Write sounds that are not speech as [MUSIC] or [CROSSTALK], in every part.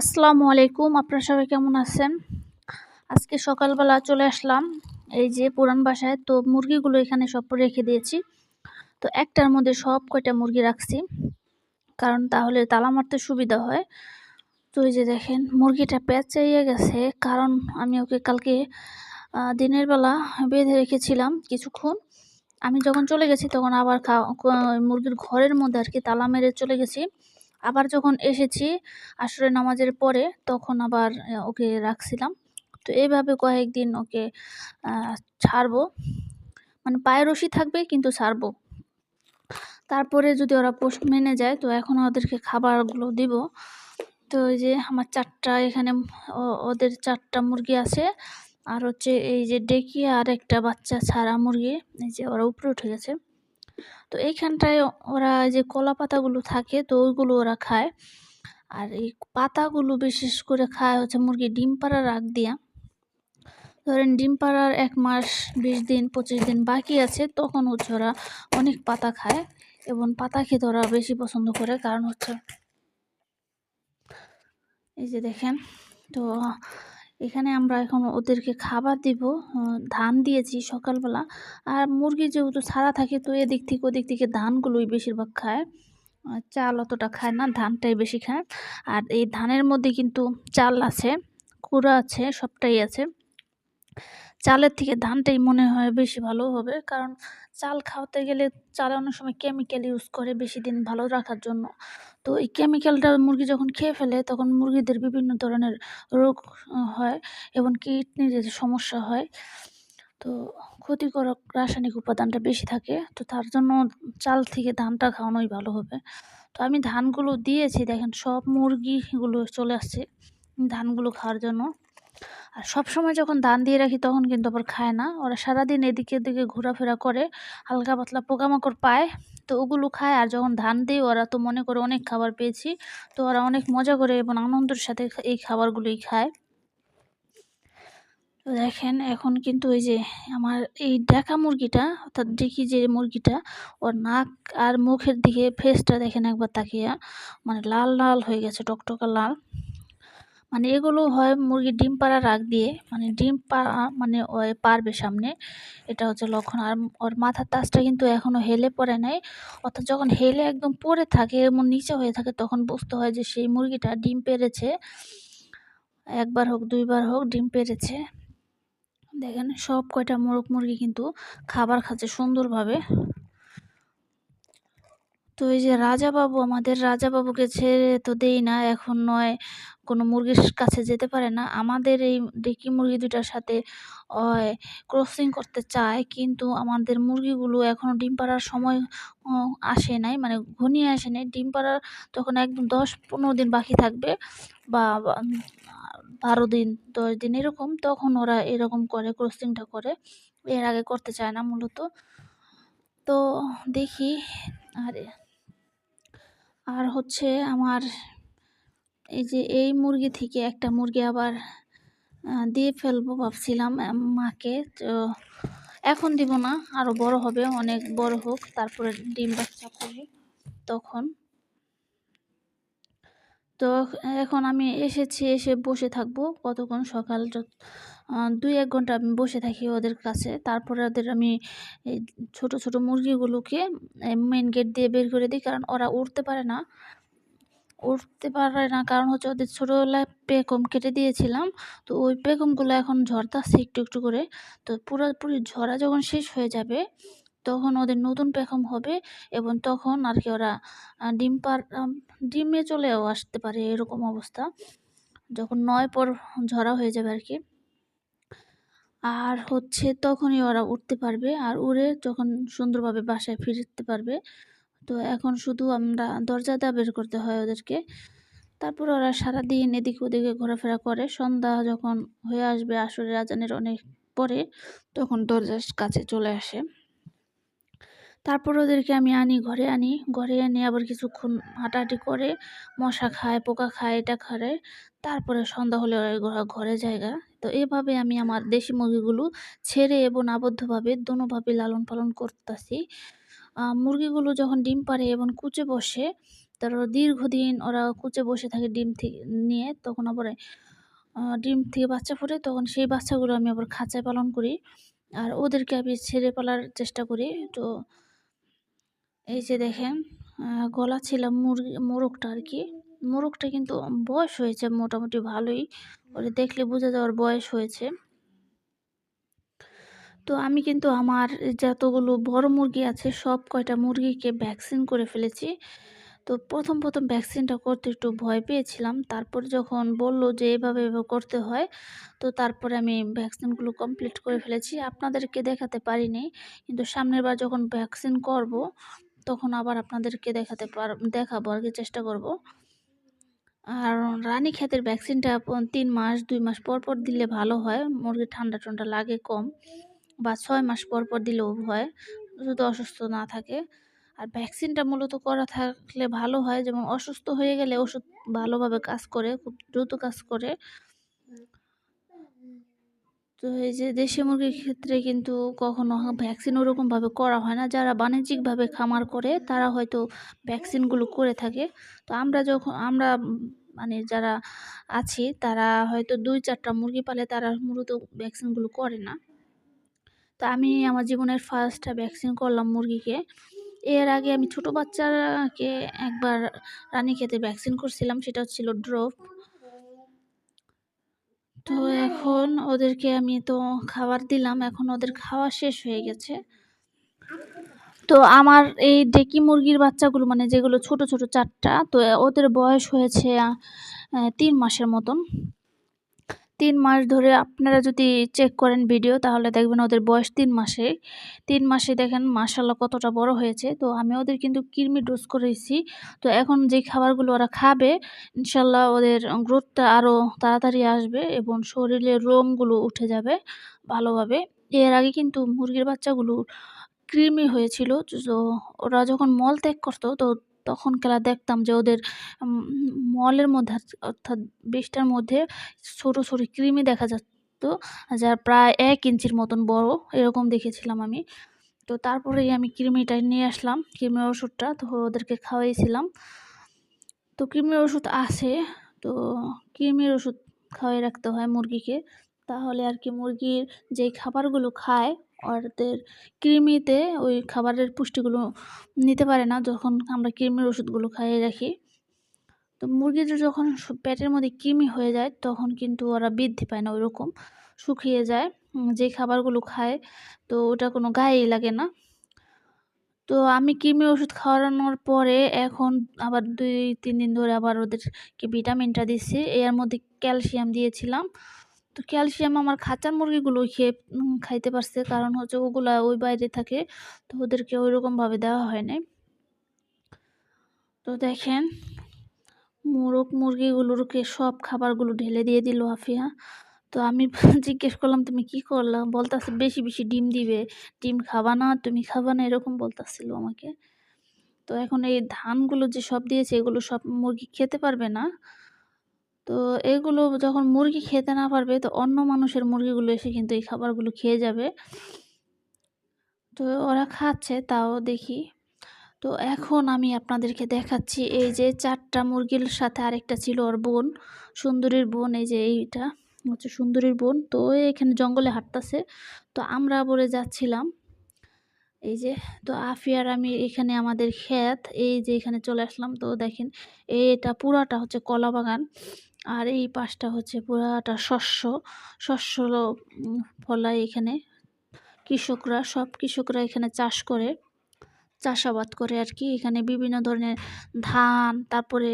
আসসালামু আলাইকুম, আপনারা সবাই কেমন আছেন? আজকে সকালবেলা চলে আসলাম, এই যে পুরান বাসায়, তো মুরগিগুলো এখানে সব রেখে দিয়েছি। তো একটার মধ্যে সব কয়টা মুরগি রাখছি, কারণ তাহলে তালা মারতে সুবিধা হয়। তো এই যে দেখেন, মুরগিটা পেঁচাইয়ে গেছে, কারণ আমি ওকে কালকে দিনের বেলা বেঁধে রেখেছিলাম কিছুক্ষণ। আমি যখন চলে গেছি, তখন আবার মুরগির ঘরের মধ্যে আর কি তালা মেরে চলে গেছি। আবার যখন এসেছি আসরে নামাজের পরে তখন আবার ওকে রাখছিলাম। তো এইভাবে কয়েকদিন ওকে ছাড়বো। মানে পায়ে রশি থাকবে কিন্তু ছাড়বো। তারপরে যদি ওরা পোষ, মেনে যায় তো এখন ওদেরকে খাবারগুলো দিব। তো ওই যে আমার চারটা এখানে ওদের চারটা মুরগি আছে। আর হচ্ছে এই যে ডেকি আর একটা বাচ্চা ছাড়া মুরগি, এই যে ওরা উপরে উঠে গেছে। তো এইখানটায় ওরা যে কলা পাতাগুলো থাকে, তো ওইগুলো ওরা খায়। আর এই পাতাগুলো বিশেষ করে খায় হচ্ছে মুরগি ডিম পাড়ার আগ দিয়া। ধরেন ডিম পাড়ার এক মাস, বিশ দিন, পঁচিশ দিন বাকি আছে, তখন হচ্ছে ওরা অনেক পাতা খায় এবং পাতা খেতে ওরা বেশি পছন্দ করে, কারণ হচ্ছে এই যে দেখেন, তো এখানে আমরা এখন ওদেরকে খাবার দিব ধান দিয়েছি সকালবেলা। আর মুরগি যেহেতু ছাড়া থাকে, তো এদিক থেকে ওদিক থেকে ধানগুলোই বেশিরভাগ খায়। চাল অতটা খায় না, ধানটাই বেশি খায়। আর এই ধানের মধ্যে কিন্তু চাল আছে, কুড়া আছে, সবটাই আছে। চালের থেকে ধানটাই মনে হয় বেশি ভালো হবে। কারণ চাল খাওয়াতে গেলে চালে অনেক সময় কেমিক্যাল ইউজ করে বেশি দিন ভালো রাখার জন্য। তো এই কেমিক্যালটা মুরগি যখন খেয়ে ফেলে তখন মুরগিদের বিভিন্ন ধরনের রোগ হয় এবং কিডনির সমস্যা হয়। তো ক্ষতিকারক রাসায়নিক উপাদানটা বেশি থাকে। তো তার জন্য চাল থেকে ধানটা খাওয়ানোই ভালো হবে। তো আমি ধানগুলো দিয়েছি, দেখেন সব মুরগিগুলো চলে আসছে ধানগুলো খাওয়ার জন্য। আর সব সময় যখন ধান দিয়ে রাখি তখন কিন্তু আবার খায় না। ওরা সারাদিন এদিকে এদিকে ঘোরাফেরা করে, হালকা পাতলা পোকামাকড় পায়, তো ওগুলো খায়। আর যখন ধান দিই, ওরা তো মনে করে অনেক খাবার পেয়েছি, তো ওরা অনেক মজা করে এবং আনন্দের সাথে এই খাবারগুলোই খায়। তো দেখেন, এখন কিন্তু ওই যে আমার এই ডেকা মুরগিটা, অর্থাৎ ডেকি যে মুরগিটা, ওর নাক আর মুখের দিকে ফেসটা দেখেন একবার তাকিয়া মানে লাল লাল হয়ে গেছে, টকটকা লাল। মানে এগুলো হয় মুরগির ডিম পাড়ার রাগ দিয়ে মানে ডিম পাড়া মানে ওই পারবে সামনে। এটা হচ্ছে লক্ষণ। আর ওর মাথার তাজটা কিন্তু এখনও হেলে পড়ে নাই। অর্থাৎ যখন হেলে একদম পড়ে থাকে এমন নিচে হয়ে থাকে, তখন বুঝতে হয় যে সেই মুরগিটা ডিম পেরেছে। একবার হোক, দুইবার হোক, ডিম পেরেছে। দেখেন, সব কয়টা মোরগ মুরগি কিন্তু খাবার খাচ্ছে সুন্দরভাবে। তো এই যে রাজাবাবু, আমাদের রাজাবাবুকে ছেড়ে তো দেই না, এখন নয়। কোনো মুরগির কাছে যেতে পারে না। আমাদের এই ডেকি মুরগি দুটার সাথে ক্রসিং করতে চায়, কিন্তু আমাদের মুরগিগুলো এখনও ডিম পাড়ার সময় আসে নাই মানে ঘনিয়ে আসে নাই। ডিম পাড়ার তখন একদম দশ পনেরো দিন বাকি থাকবে, বা বারো দিন, দশ দিন এরকম, তখন ওরা এরকম করে ক্রসিংটা করে। এর আগে করতে চায় না মূলত। তো দেখি, আর আর হচ্ছে আমার এই যে এই মুরগি থেকে একটা মুরগি আবার দিয়ে ফেলব ভাবছিলাম মাকে। তো এখন দিব না আরও বড় হবে, অনেক বড় হোক, তারপরে ডিম বাচ্চা করবে তখন। তো এখন আমি এসেছি, এসে বসে থাকব কতক্ষণ সকাল দুই এক ঘণ্টা আমি বসে থাকি ওদের কাছে। তারপরে ওদের আমি ছোটো ছোটো মুরগিগুলোকে মেন গেট দিয়ে বের করে দিই, কারণ ওরা উঠতে পারে না। উঠতে পারে না। কারণ হচ্ছে ওদের ছোটোবেলায় পেকম কেটে দিয়েছিলাম। তো ওই পেকমগুলো এখন ঝরতাছে একটু একটু করে। তো পুরোপুরি ঝরা যখন শেষ হয়ে যাবে, তখন ওদের নতুন পেখম হবে এবং তখন আর কি ওরা ডিম পার ডিমে চলেও আসতে পারে এরকম অবস্থা। যখন নয় পর ঝরা হয়ে যাবে আর কি। আর হচ্ছে তখনই ওরা উঠতে পারবে। আর উড়ে যখন সুন্দরভাবে বাসায় ফিরতে পারবে। তো এখন শুধু আমরা দরজাটা বের করতে হয় ওদেরকে। তারপর ওরা সারাদিন এদিক ওদিকে ঘোরাফেরা করে। সন্ধ্যা যখন হয়ে আসবে আসরে আজানের অনেক পরে তখন দরজার কাছে চলে আসে। তারপর ওদেরকে আমি আনি, ঘরে আনি। ঘরে এনে আবার কিছুক্ষণ হাঁটাহাঁটি করে মশা খায়, পোকা খায়, এটা খায়। তারপরে সন্ধ্যা হলে ওরা ঘরে জায়গা। তো এভাবে আমি আমার দেশি মুরগিগুলো ছেড়ে এবং আবদ্ধভাবে দোনোভাবে লালন পালন করতেছি। মুরগিগুলো যখন ডিম পারে এবং কুচে বসে তারপর দীর্ঘদিন ওরা কুচে বসে থাকে ডিম থেকে নিয়ে, তখন আবার ডিম থেকে বাচ্চা ফোটে, তখন সেই বাচ্চাগুলো আমি আবার খাঁচায় পালন করি। আর ওদেরকে আমি ছেড়ে পালার চেষ্টা করি। তো এই যে দেখেন গলা ছিল মুরগি, মোরগটা আর কি। মোরগটা কিন্তু বয়স হয়েছে মোটামুটি ভালোই। ওরে দেখলে বোঝা যাওয়ার বয়স হয়েছে। তো আমি কিন্তু আমার যতগুলো বড় মুরগি আছে, সব কয়টা মুরগিকে ভ্যাকসিন করে ফেলেছি। তো প্রথম প্রথম ভ্যাকসিনটা করতে একটু ভয় পেয়েছিলাম। তারপর যখন বলল যে এভাবে এভাবে করতে হয়, তো তারপরে আমি ভ্যাকসিনগুলো কমপ্লিট করে ফেলেছি। আপনাদেরকে দেখাতে পারিনি, কিন্তু সামনের বার যখন ভ্যাকসিন করব, তখন আবার আপনাদেরকে দেখাতে পার, দেখাবো আর কি, চেষ্টা করব। আর রানী ক্ষেতের ভ্যাকসিনটা তিন মাস, দুই মাস পর পর দিলে ভালো হয়। মুরগির ঠান্ডা ঠান্ডা লাগে কম। বা ছয় মাস পর পর দিলেও হয়, যদি অসুস্থ না থাকে। আর ভ্যাকসিনটা মূলত করা থাকলে ভালো হয়, যেমন অসুস্থ হয়ে গেলে ওষুধ ভালোভাবে কাজ করে, খুব দ্রুত কাজ করে। তো এই যে দেশি মুরগির ক্ষেত্রে কিন্তু কখনো ভ্যাকসিন ওরকমভাবে করা হয় না। যারা বাণিজ্যিকভাবে খামার করে, তারা হয়তো ভ্যাকসিনগুলো করে থাকে। তো আমরা যখন, আমরা মানে যারা আছি, তারা হয়তো দুই চারটা মুরগি পালে তারা মূলত ভ্যাকসিনগুলো করে না। তো আমি আমার জীবনের ফার্স্ট ভ্যাকসিন করলাম মুরগিকে। এর আগে আমি ছোট বাচ্চাকে একবার রানী খেতে ভ্যাকসিন করছিলাম, সেটা হচ্ছিল ড্রপ তো এখন ওদেরকে আমি তো খাবার দিলাম, এখন ওদের খাওয়া শেষ হয়ে গেছে। তো আমার এই ডেকি মুরগির বাচ্চাগুলো মানে যেগুলো ছোট ছোট চারটা, তো ওদের বয়স হয়েছে তিন মাসের মতন। তিন মাস ধরে আপনারা যদি চেক করেন ভিডিও তাহলে দেখবেন ওদের বয়স তিন মাসে। তিন মাসে দেখেন মাসাল্লাহ কতটা বড় হয়েছে। তো আমি ওদের কিন্তু কৃমি ডোজ করেছি। তো এখন যে খাবারগুলো ওরা খাবে ইনশাল্লাহ ওদের গ্রোথটা আরও তাড়াতাড়ি আসবে এবং শরীরের রোমগুলো উঠে যাবে ভালোভাবে। এর আগে কিন্তু মুরগির বাচ্চাগুলো কৃমি হয়েছিল। তো ওরা যখন মল ত্যাগ করতো, তো তখন খেলা দেখতাম যে ওদের মলের মধ্যে, অর্থাৎ বিষটার মধ্যে ছোট ছোট কৃমি দেখা যেত যা প্রায় এক ইঞ্চির মতন বড়, এরকম দেখেছিলাম আমি। তো তারপরেই আমি কৃমিটা নিয়ে আসলাম কৃমির ওষুধটা, তো ওদেরকে খাওয়াইছিলাম। তো কৃমির ওষুধ আছে, তো কৃমির ওষুধ খাওয়াই রাখতে হয় মুরগিকে। তাহলে আর কি মুরগির যেই খাবারগুলো খায় ওদের কৃমিতে ওই খাবারের পুষ্টিগুলো নিতে পারে না যখন আমরা কৃমির ওষুধগুলো খাইয়ে রাখি। তো মুরগিদের যখন পেটের মধ্যে কৃমি হয়ে যায় তখন কিন্তু ওরা বৃদ্ধি পায় না ওইরকম, শুকিয়ে যায়। যে খাবারগুলো খায় তো ওটা কোনো গায়েই লাগে না। তো আমি কৃমি ওষুধ খাওয়ানোর পরে এখন আবার দুই, তিন দিন ধরে আবার ওদেরকে ভিটামিনটা দিচ্ছি। এর মধ্যে ক্যালসিয়াম দিয়েছিলাম। তো ক্যালসিয়াম আমার খাঁচার মুরগিগুলো খেয়ে খাইতে পারছে। কারণ হচ্ছে ওগুলা ওই বাইরে থাকে, তো ওদেরকে ওই রকমভাবে দেওয়া হয় নাই। তো দেখেন, মোরগ মুরগিগুলোকে সব খাবারগুলো ঢেলে দিয়ে দিল আফিয়া। তো আমি [LAUGHS] জিজ্ঞেস করলাম, তুমি কি করলাম বলতেছে, বেশি বেশি ডিম দিবে। ডিম খাবা না, তুমি খাবা না, এরকম বলতেছিল আমাকে। তো এখন এই ধানগুলো যে সব দিয়েছে, এগুলো সব মুরগি খেতে পারবে না। তো এগুলো যখন মুরগি খেতে না পারবে, তো অন্য মানুষের মুরগিগুলো এসে কিন্তু এই খাবারগুলো খেয়ে যাবে। তো ওরা খাচ্ছে, তাও দেখি। তো এখন আমি আপনাদেরকে দেখাচ্ছি এই যে চারটা মুরগির সাথে আরেকটা ছিল ওর বোন, সুন্দরীর বোন, এই যে এইটা হচ্ছে সুন্দরীর বোন। তো এখানে জঙ্গলে হাঁটতেছে। তো আমরা বলে যাচ্ছিলাম। এই যে, তো আফিয়ার আমি এখানে আমাদের ক্ষেত, এই যে এখানে চলে আসলাম। তো দেখেন, এটা পুরাটা হচ্ছে কলা বাগান। আর এই পাশটা হচ্ছে পুরাটা শস্য। শস্য ফলায় এখানে। কৃষকরা, সব কৃষকরা এখানে চাষ করে, চাষাবাদ করে আর কি। এখানে বিভিন্ন ধরনের ধান, তারপরে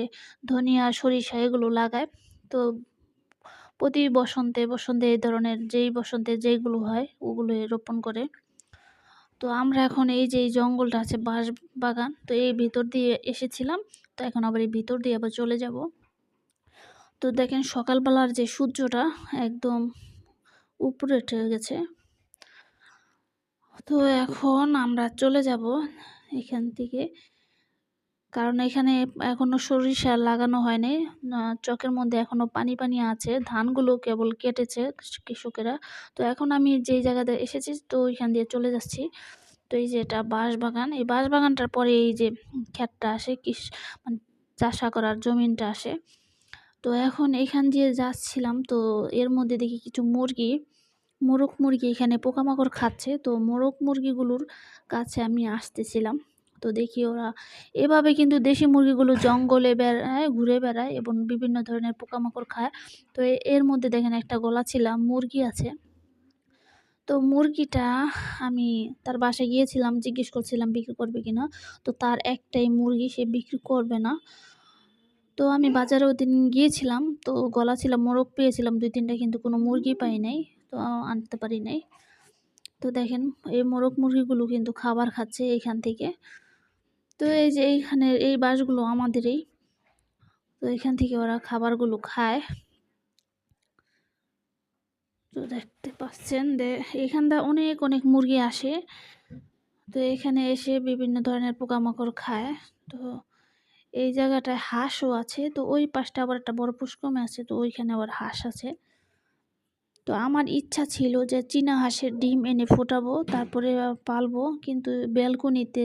ধনিয়া, সরিষা এগুলো লাগায়। তো প্রতি বসন্তে বসন্তে এই ধরনের যেই বসন্তে যেইগুলো হয় ওগুলো রোপণ করে। তো আমরা এখন এই যে এই জঙ্গলটা আছে বাঁশ বাগান, তো এই ভিতর দিয়ে এসেছিলাম। তো এখন আবার এই ভিতর দিয়ে আবার চলে যাব। তো দেখেন সকালবেলার যে সূর্যটা একদম উপরে উঠে গেছে। তো এখন আমরা চলে যাব এখান থেকে। কারণ এখানে এখনও সরিষা লাগানো হয়নি। চকের মধ্যে এখনও পানি পানি আছে। ধানগুলো কেবল কেটেছে কৃষকেরা। তো এখন আমি যেই জায়গাতে এসেছি, তো ওইখান দিয়ে চলে যাচ্ছি। তো এই যে এটা বাঁশ বাগান এই বাঁশ বাগানটার পরে এই যে ক্ষেতটা আসে, কৃষ মানে চাষা করার জমিনটা আসে। তো এখন এখান দিয়ে যাচ্ছিলাম, তো এর মধ্যে দেখি কিছু মুরগি। মোরগ মুরগি এখানে পোকামাকড় খাচ্ছে, তো মোরগ মুরগিগুলোর কাছে আমি আসতেছিলাম। তো দেখি ওরা এভাবে কিন্তু দেশি মুরগিগুলো জঙ্গলে বেড়ায়, ঘুরে বেড়ায় এবং বিভিন্ন ধরনের পোকামাকড় খায়। তো এর মধ্যে দেখেন একটা গলা ছিলাম মুরগি আছে। তো মুরগিটা আমি তার বাসায় গিয়েছিলাম, জিজ্ঞেস করছিলাম বিক্রি করবে কিনা। তো তার একটাই মুরগি, সে বিক্রি করবে না। তো আমি বাজারে ওই দিন গিয়েছিলাম, তো গলা ছিল, মোরগ পেয়েছিলাম, দুই তিনটা কিন্তু কোনো মুরগি পাই নাই, তো আনতে পারি নাই। তো দেখেন, এই মোরগ মুরগিগুলো কিন্তু খাবার খাচ্ছে এইখান থেকে। তো এই যে এইখানে এই বাসগুলো আমাদেরই, তো এখান থেকে ওরা খাবারগুলো খায়। তো দেখতে পাচ্ছেন যে এখানটা অনেক অনেক মুরগি আসে। তো এখানে এসে বিভিন্ন ধরনের পোকামাকড় খায়। তো এই জায়গাটায় হাঁসও আছে, তো ওই পাশটা আবার একটা বড় পুষ্কমে আছে, তো ওইখানে আবার হাঁস আছে। তো আমার ইচ্ছা ছিল যে চীনা হাঁসের ডিম এনে ফোটাবো, তারপরে পালবো, কিন্তু ব্যালকনিতে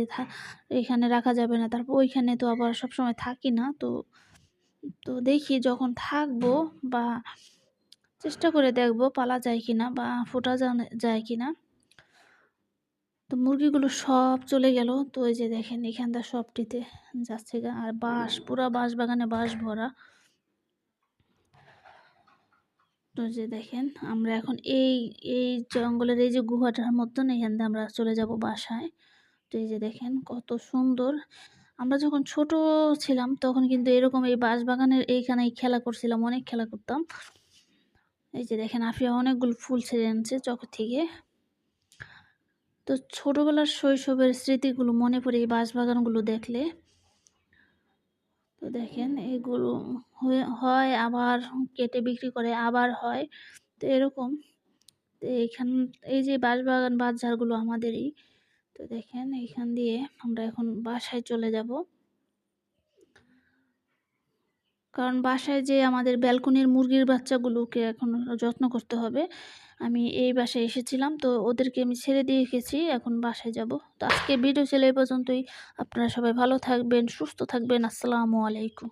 এখানে রাখা যাবে না, তারপর ওইখানে তো আবার সবসময় থাকি না, তো তো দেখি যখন থাকব বা চেষ্টা করে দেখব পালা যায় কিনা বা ফোটা যায় কিনা। তো মুরগিগুলো সব চলে গেল। তো ওই যে দেখেন এখানটা সবটিতে যাচ্ছে আর বাঁশ, পুরা বাঁশ বাগানে বাঁশ ভরা। তো যে দেখেন আমরা এখন এই এই জঙ্গলের এই যে গুহাটার মতন এখান থেকে আমরা চলে যাব বাসায়। তো এই যে দেখেন কত সুন্দর। আমরা যখন ছোট ছিলাম তখন কিন্তু এরকম এই বাঁশ বাগানের এইখানেই খেলা করছিলাম, অনেক খেলা করতাম। এই যে দেখেন আফিয়া অনেকগুলো ফুল ছেড়ে আনছে চোখ থেকে। তো ছোটোবেলার শৈশবের স্মৃতিগুলো মনে পড়ে এই বাঁশবাগানগুলো দেখলে? তো দেখেন, এগুলো হয় আবার কেটে বিক্রি করে আবার হয়। তো এরকম। তো এইখান এই যে বাঁশবাগান বাজারগুলো আমাদেরই। তো দেখেন এইখান দিয়ে আমরা এখন বাসায় চলে যাব। কারণ বাসায় যে আমাদের ব্যালকনির মুরগির বাচ্চাগুলোকে এখন যত্ন করতে হবে আমি এই বাসায় এসেছিলাম, তো ওদেরকে আমি ছেড়ে দিয়ে গেছি, এখন বাসায় যাব। তো আজকে ভিডিও ছিল এই পর্যন্তই। আপনারা সবাই ভালো থাকবেন, সুস্থ থাকবেন। আসসালামু আলাইকুম।